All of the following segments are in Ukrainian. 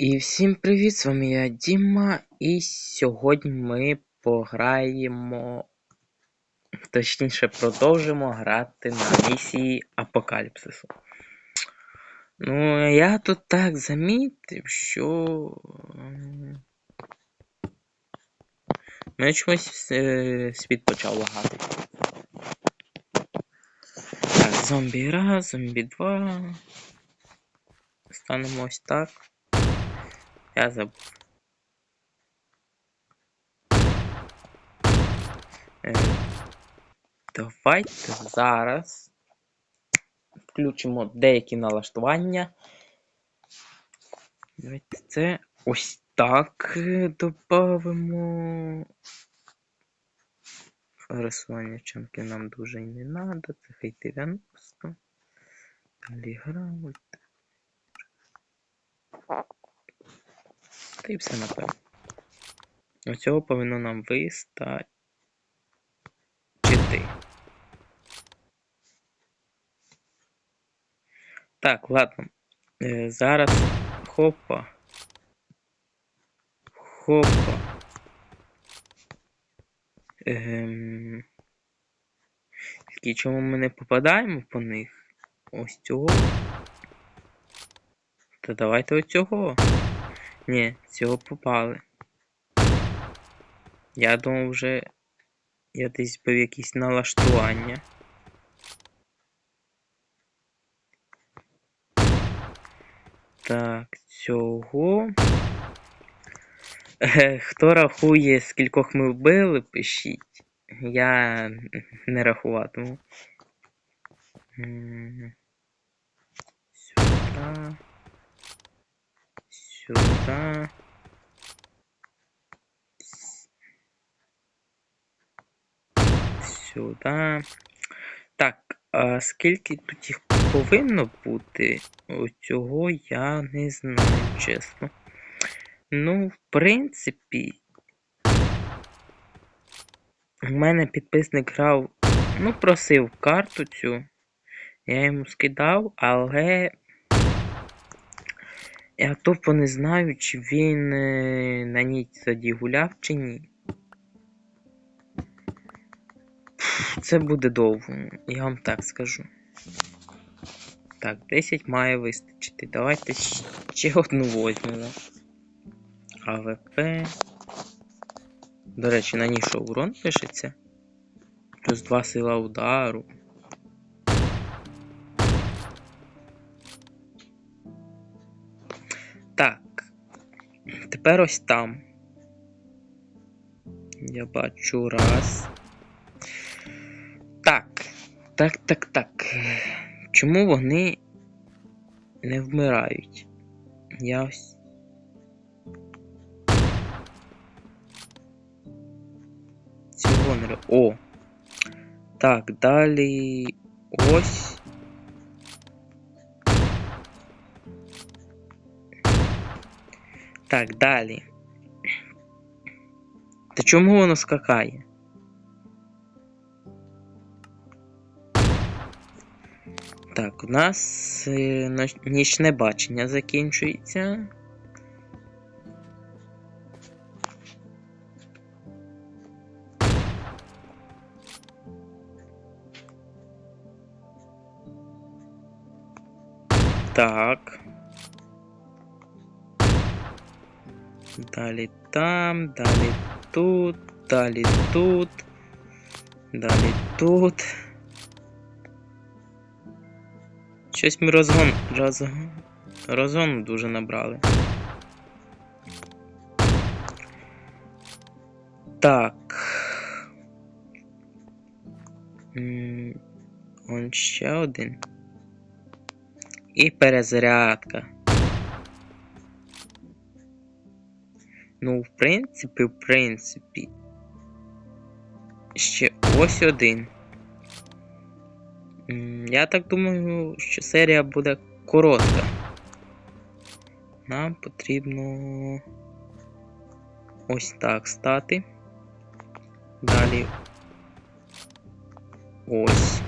І всім привіт! З вами я Діма, і сьогодні ми пограємо, точніше, продовжимо грати на місії Апокаліпсису. Ну, я тут так замітив, що. Мене чомусь е, світ почав лагати. Так, зомбі раз, зомбі два. Станемо ось так. Я забув. Е, Давайте зараз включимо деякі налаштування. Давайте це ось так додамо. Рисування чанки нам дуже і не треба. Це хай 90. Далі грамоти. Та і все напевно. Оцього повинно нам вистачити. Так, ладно. Е, зараз хопа. Хопа. Ем... Тільки чому ми не попадаємо по них? Ось цього. Та давайте ось цього. Ні, цього попали. Я думав вже я десь був якісь налаштування. Так, цього. Е, Хто рахує, скількох ми вбили, пишіть. Я не рахуватиму. Сюди. Сюди. Сюди. Так, а скільки тут їх повинно бути? Цього я не знаю, чесно. Ну, в принципі, у мене підписник грав, ну, просив карту цю. Я йому скидав, але я тупо не знаю, чи він е, на ній тоді гуляв, чи ні. Це буде довго, я вам так скажу. Так, 10 має вистачити. Давайте ще одну возьмемо. АВП. До речі, на ній що урон пишеться? Плюс 2 сила удару. Тепер ось там. Я бачу раз. Так. Так, так, так. Чому вони не вмирають? Я ось. Цього не О! Так, далі ось. Так, далі. Та чому воно скакає? Так, у нас е, нічне бачення закінчується. Так. Далі там, далі тут, далі тут, далі тут. Щось ми розгон розгон, розгон дуже набрали. Так. Он ще один. І перезарядка. Ну, в принципі, в принципі. Ще ось один. Я так думаю, що серія буде коротка. Нам потрібно ось так стати. Далі ось.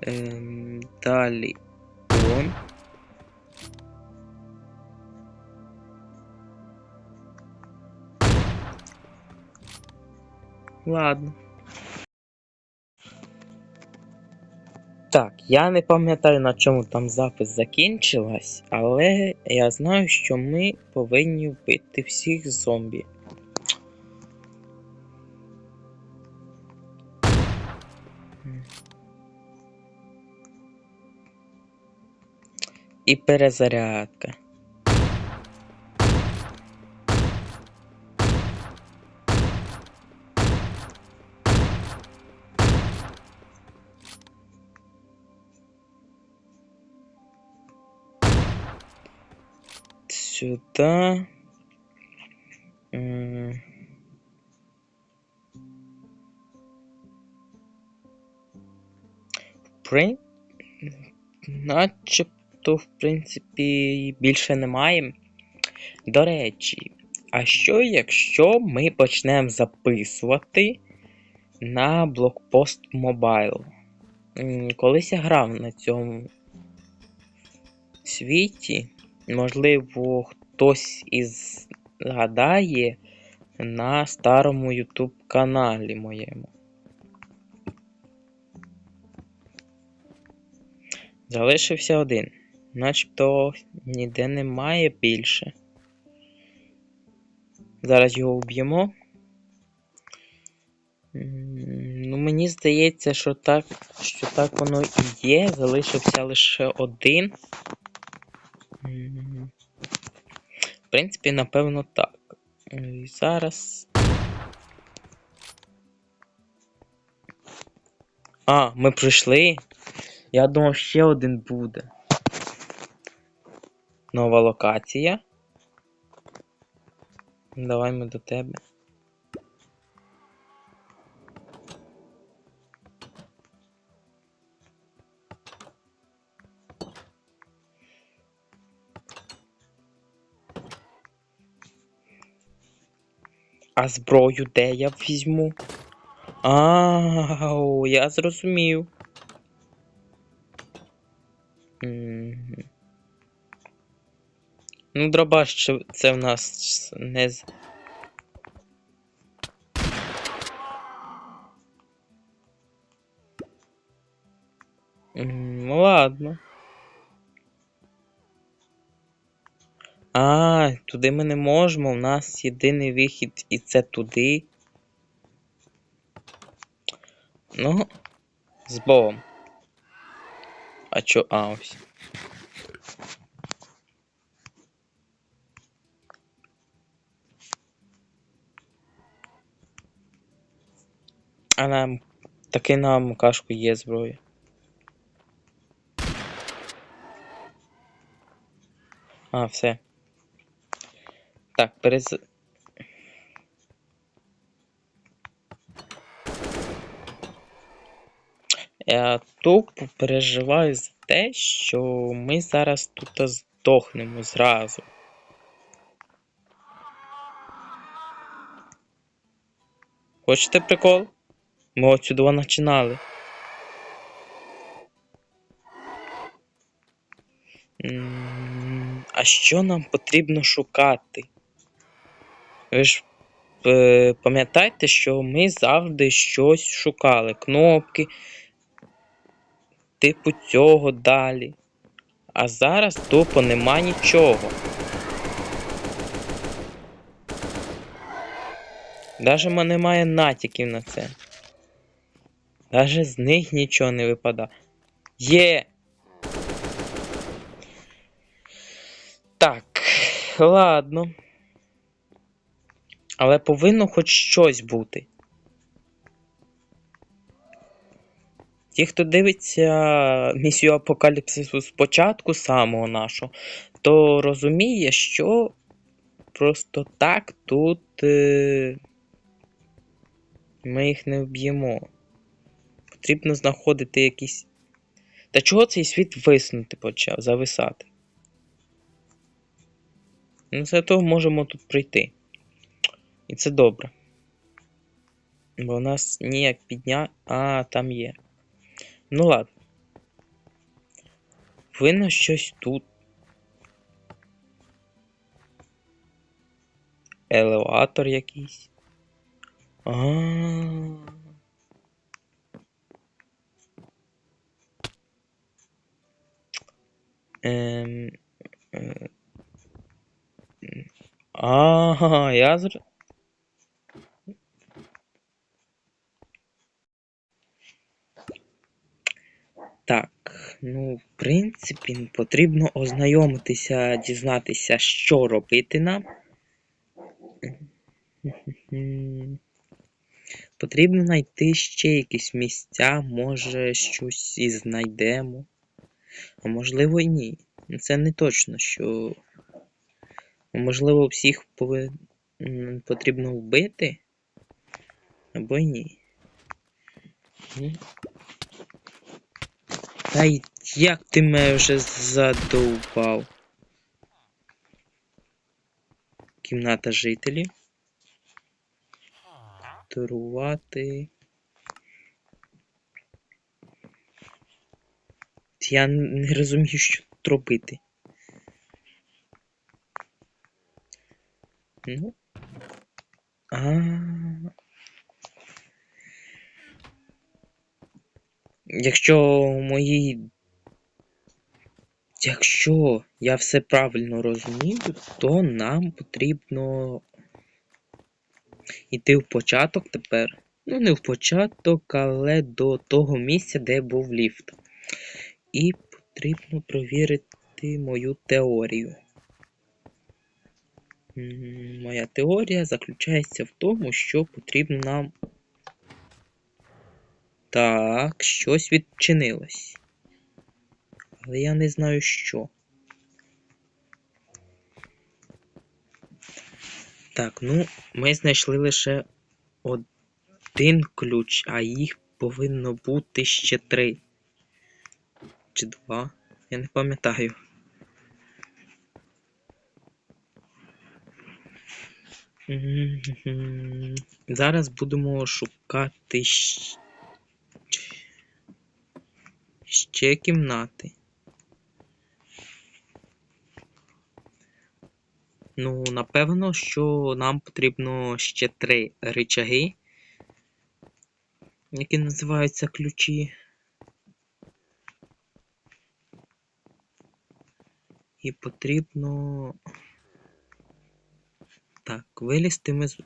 Ем, Далі он. Ладно. Так, я не пам'ятаю, на чому там запис закінчилась, але я знаю, що ми повинні вбити всіх зомбі. І перезарядка. М. При... Начебто, в принципі, більше немає. До речі, а що якщо ми почнемо записувати на блокпост Mobile? Колись я грав на цьому світі. Можливо, хтось із згадає на старому YouTube каналі моєму. Залишився один. Начебто ніде немає більше. Зараз його вб'ємо. Ну, мені здається, що так, що так воно і є. Залишився лише один. В принципі, напевно, так. І зараз. А, ми пройшли. Я думав, ще один буде. Нова локація. Давай ми до тебе. Зброю де я візьму? Ау, я зрозумів. Ну, дробаш це в нас не ладно. А, туди ми не можемо. У нас єдиний вихід і це туди. Ну, з Богом. А чо? А, ось. А нам таки на мукашку є зброя. А, все. Так, перез... Я тупо переживаю за те, що ми зараз тут здохнемо зразу. Хочете прикол? Ми отсюди починали. А що нам потрібно шукати? Ви ж е, пам'ятаєте, що ми завжди щось шукали. Кнопки, типу цього далі. А зараз тупо нема нічого. Даже немає натяків на це. Даже з них нічого не випадає. Є! Так, ладно. Але повинно хоч щось бути. Ті, хто дивиться місію Апокаліпсису спочатку самого нашого, то розуміє, що просто так тут е... ми їх не вб'ємо. Потрібно знаходити якісь. Та чого цей світ виснути почав, зависати? Ну, зато можемо тут прийти. І це добре. Бо у нас ніяк підня. А, там є. Ну ладно. Винно щось тут. Елеватор якийсь. А. М, Ага, я зр... Так, ну, в принципі, потрібно ознайомитися, дізнатися, що робити нам. Потрібно знайти ще якісь місця, може щось і знайдемо. А можливо і ні. Ну, Це не точно, що. Можливо, всіх пове- потрібно вбити. Або ні. Та як ти мене вже задовбав? Кімната жителів. Торувати. Я не розумію, що робити. Ну. А. Якщо мої. Якщо я все правильно розумію, то нам потрібно йти в початок тепер. Ну, не в початок, але до того місця, де був ліфт. І потрібно провірити мою теорію. Моя теорія заключається в тому, що потрібно нам. Так, щось відчинилось. Але я не знаю що. Так, ну, ми знайшли лише один ключ, а їх повинно бути ще три. Чи два? Я не пам'ятаю. Зараз будемо шукати ще кімнати. Ну, напевно, що нам потрібно ще три рычаги, які називаються ключі. І потрібно. Так, вилізти ми з.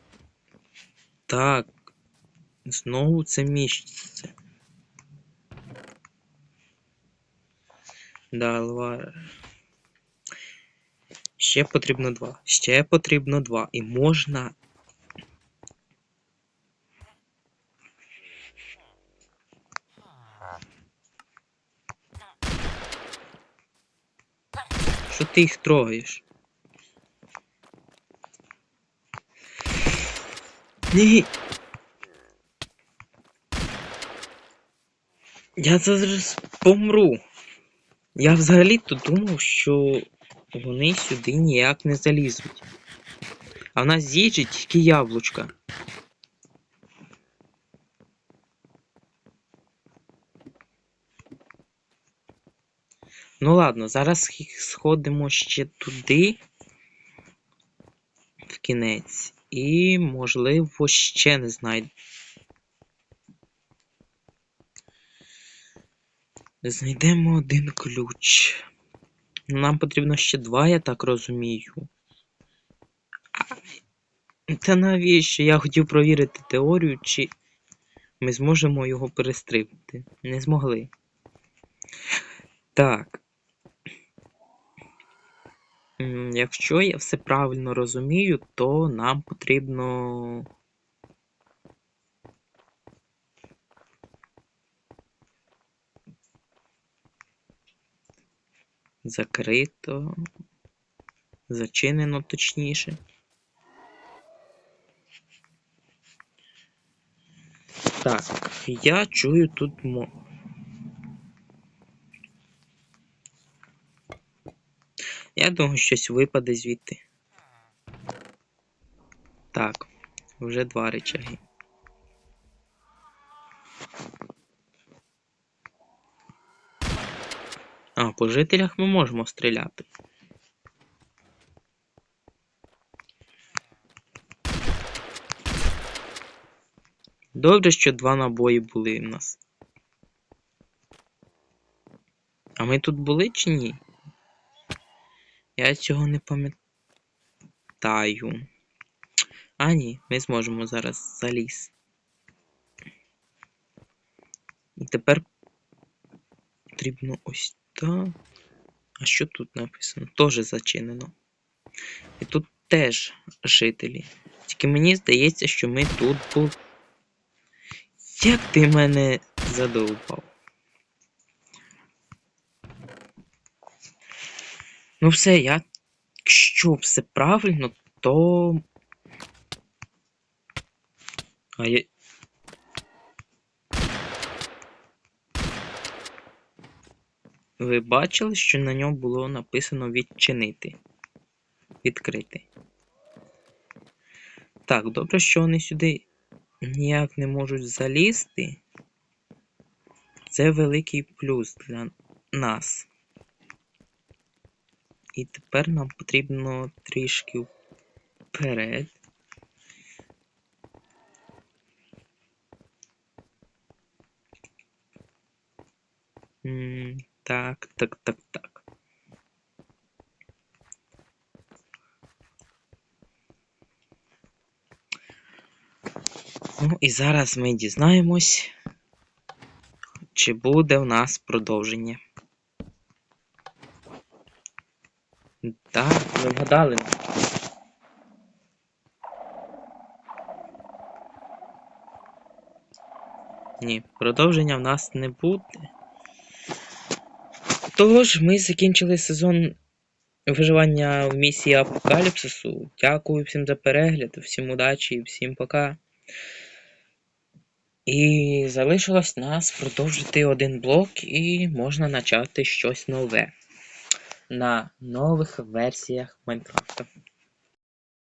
Так. Знову це місце. Да, лава. Ще потрібно два. Ще потрібно два. І можна. Що ти їх трогаєш? Ні. Я зараз помру. Я взагалі-то думав, що вони сюди ніяк не залізуть. А в нас їжі тільки яблучка. Ну ладно, зараз сх- сходимо ще туди. В кінець. І, можливо, ще не знайдемо. Знайдемо один ключ. Нам потрібно ще два, я так розумію. Та навіщо? Я хотів провірити теорію, чи ми зможемо його перестрибнути. Не змогли. Так. Якщо я все правильно розумію, то нам потрібно. Закрито. Зачинено точніше. Так, я чую тут мо. Я думаю, щось випаде звідти. Так, вже два речаги. По жителях ми можемо стріляти. Добре, що два набої були в нас. А ми тут були чи ні? Я цього не пам'ятаю. А, ні, ми зможемо зараз заліз. І тепер потрібно ось так. А що тут написано? Тоже зачинено. І тут теж жителі. Тільки мені здається, що ми тут були. Як ти мене задовбав? Ну все, я. Якщо все правильно, то. А я. Ви бачили, що на ньому було написано відчинити. Відкрити. Так, добре, що вони сюди ніяк не можуть залізти. Це великий плюс для нас. І тепер нам потрібно трішки вперед. Так, так, так, так. Ну і зараз ми дізнаємось, чи буде в нас продовження. Так, ми вгадали. Ні, продовження в нас не буде. Тож, ми закінчили сезон виживання в місії Апокаліпсису. Дякую всім за перегляд, всім удачі, і всім пока. І залишилось нас продовжити один блок, і можна почати щось нове на нових версіях Майнкрафта.